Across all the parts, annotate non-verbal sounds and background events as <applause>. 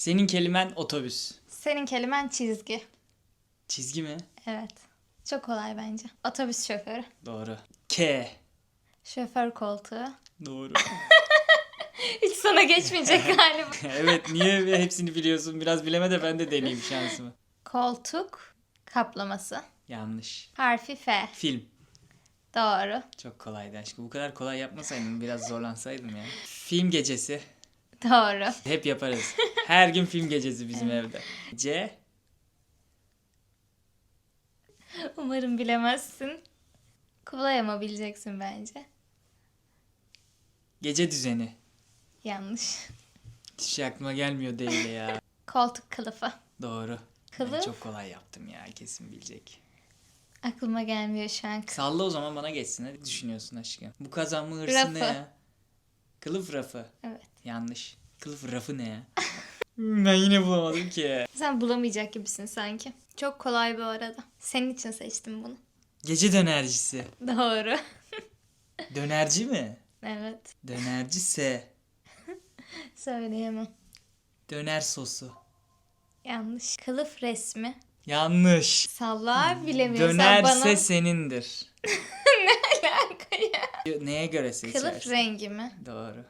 Senin kelimen otobüs. Senin kelimen çizgi. Çizgi mi? Evet. Çok kolay bence. Otobüs şoförü. Doğru. K. Şoför koltuğu. Doğru. <laughs> Hiç sana geçmeyecek <laughs> galiba. evet niye hepsini biliyorsun? Biraz bileme de ben de deneyeyim şansımı. Koltuk kaplaması. Yanlış. Harfi F. Film. Doğru. Çok kolaydı aşkım. Bu kadar kolay yapmasaydım biraz zorlansaydım ya. Film gecesi. Doğru. Hep yaparız. <laughs> Her gün film gecesi bizim evde. C. Umarım bilemezsin. Kolay ama bileceksin bence. Gece düzeni. Yanlış. Hiç şey aklıma gelmiyor değil ya. <laughs> Koltuk kılıfı. Doğru. Ben Kılıf. çok kolay yaptım ya. Kesin bilecek. Aklıma gelmiyor şu an. Salla o zaman bana geçsin. Ne düşünüyorsun aşkım? Bu kazanma hırsı Rafı. ne ya? Kılıf rafı. Evet. Yanlış. Kılıf rafı ne ya? Ben yine bulamadım ki. Sen bulamayacak gibisin sanki. Çok kolay bu arada. Senin için seçtim bunu. Gece dönercisi. Doğru. <laughs> Dönerci mi? Evet. Dönerci S. <laughs> Söyleyemem. Döner sosu. Yanlış. Kılıf resmi. Yanlış. Salla bilemiyorsan Dönerse bana senindir. <laughs> alaka ya. Neye göre seçersin? Kılıf rengi mi? Doğru.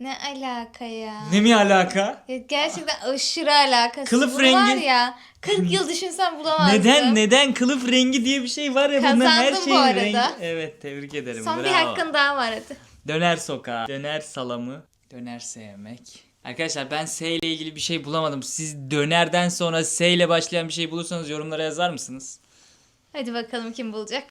Ne alaka ya? Ne mi alaka? Ya gerçekten aşırı alakası. Kılıf Bunu rengi- var ya 40 yıl düşünsem bulamazdım. Neden neden kılıf rengi diye bir şey var ya bunların her Kazandın bu şeyin arada. rengi. Evet tebrik ederim. Son bir bravo. hakkın daha var hadi. Döner sokağı. Döner salamı. Döner sevmek. Arkadaşlar ben S ile ilgili bir şey bulamadım. Siz dönerden sonra S ile başlayan bir şey bulursanız yorumlara yazar mısınız? Hadi bakalım kim bulacak.